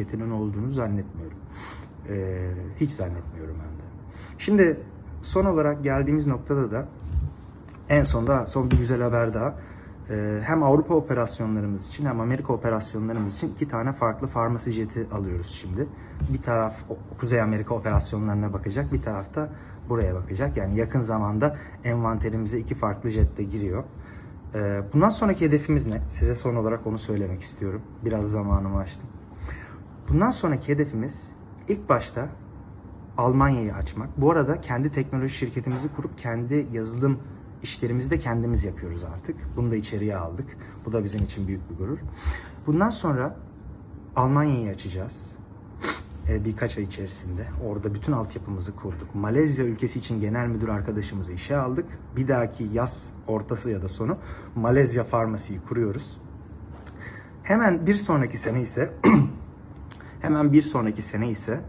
şirketinin olduğunu zannetmiyorum. Ee, hiç zannetmiyorum hem de. Şimdi son olarak geldiğimiz noktada da en sonda son bir güzel haber daha. Ee, hem Avrupa operasyonlarımız için hem Amerika operasyonlarımız için iki tane farklı farmasi jeti alıyoruz şimdi. Bir taraf Kuzey Amerika operasyonlarına bakacak, bir tarafta buraya bakacak. Yani yakın zamanda envanterimize iki farklı jet de giriyor. Ee, bundan sonraki hedefimiz ne? Size son olarak onu söylemek istiyorum. Biraz zamanımı açtım. Bundan sonraki hedefimiz ilk başta Almanya'yı açmak. Bu arada kendi teknoloji şirketimizi kurup kendi yazılım işlerimizi de kendimiz yapıyoruz artık. Bunu da içeriye aldık. Bu da bizim için büyük bir gurur. Bundan sonra Almanya'yı açacağız. Ee, birkaç ay içerisinde. Orada bütün altyapımızı kurduk. Malezya ülkesi için genel müdür arkadaşımızı işe aldık. Bir dahaki yaz ortası ya da sonu Malezya Farmasi'yi kuruyoruz. Hemen bir sonraki sene ise Hemen bir sonraki sene ise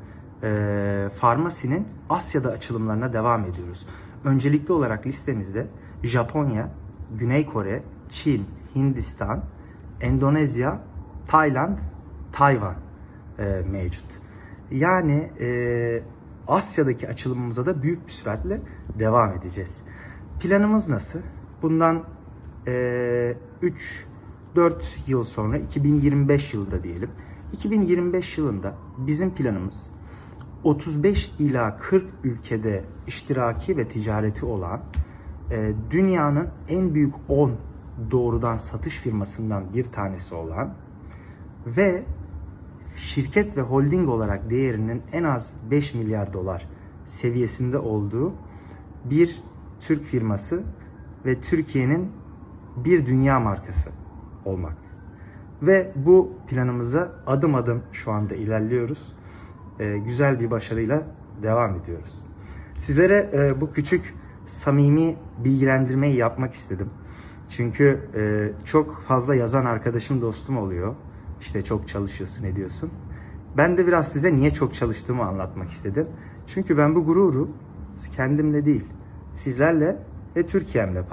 e, Farmasi'nin Asya'da açılımlarına devam ediyoruz. Öncelikli olarak listemizde Japonya, Güney Kore, Çin, Hindistan, Endonezya, Tayland, Tayvan e, mevcut. Yani e, Asya'daki açılımımıza da büyük bir süratle devam edeceğiz. Planımız nasıl? Bundan e, 3-4 yıl sonra 2025 yılında diyelim. 2025 yılında bizim planımız 35 ila 40 ülkede iştiraki ve ticareti olan e, dünyanın en büyük 10 doğrudan satış firmasından bir tanesi olan ve şirket ve holding olarak değerinin en az 5 milyar dolar seviyesinde olduğu bir Türk firması ve Türkiye'nin bir dünya markası olmak. Ve bu planımıza adım adım şu anda ilerliyoruz. Ee, güzel bir başarıyla devam ediyoruz. Sizlere e, bu küçük samimi bilgilendirmeyi yapmak istedim. Çünkü e, çok fazla yazan arkadaşım dostum oluyor. İşte çok çalışıyorsun ediyorsun. Ben de biraz size niye çok çalıştığımı anlatmak istedim. Çünkü ben bu gururu kendimle değil, sizlerle ve Türkiye'mle paylaşıyorum.